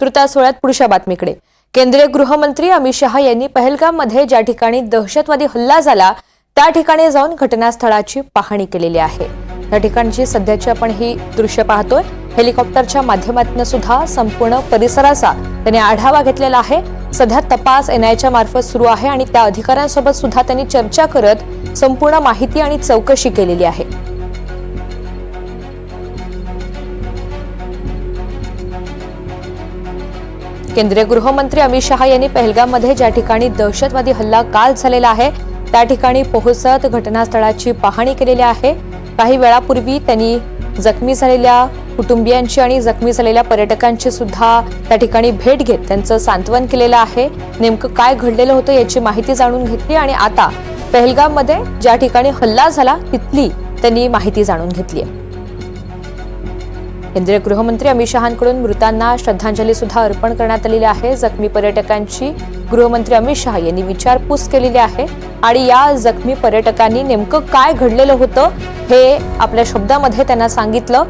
तृता सोहळ्यात पुढच्या बातमीकडे. केंद्रीय गृहमंत्री अमित शहा यांनी पहलगाममध्ये ज्या ठिकाणी दहशतवादी हल्ला झाला त्या ठिकाणी जाऊन घटनास्थळाची पाहणी केलेली आहे. त्या ठिकाणची सध्याची आपण ही दृश्य पाहतोय. हेलिकॉप्टरच्या माध्यमातून सुद्धा संपूर्ण परिसराचा त्यांनी आढावा घेतलेला आहे. सध्या तपास एनआयच्या मार्फत सुरू आहे आणि त्या अधिकाऱ्यांसोबत सुद्धा त्यांनी चर्चा करत संपूर्ण माहिती आणि चौकशी केलेली आहे. केंद्रीय गृहमंत्री अमित शहा यांनी पहलगाममध्ये ज्या ठिकाणी दहशतवादी हल्ला काल झालेला आहे त्या ठिकाणी पोहोचत घटनास्थळाची पाहणी केलेली आहे. काही वेळापूर्वी त्यांनी जखमी झालेल्या कुटुंबियांची आणि जखमी झालेल्या पर्यटकांची सुद्धा त्या ठिकाणी भेट घेत त्यांचं सांत्वन केलेलं आहे. नेमकं काय घडलेलं होतं याची माहिती जाणून घेतली आणि आता पहलगाममध्ये ज्या ठिकाणी हल्ला झाला तिथली त्यांनी माहिती जाणून घेतली आहे. केंद्रीय गृहमंत्री अमित शहांकडून मृतांना श्रद्धांजली सुद्धा अर्पण करण्यात आलेली आहे. जखमी पर्यटकांची गृहमंत्री अमित शहा यांनी विचारपूस केलेली आहे. आणि या जखमी पर्यटकांनी नेमकं काय घडलेलं होतं हे आपल्या शब्दामध्ये त्यांना सांगितलं.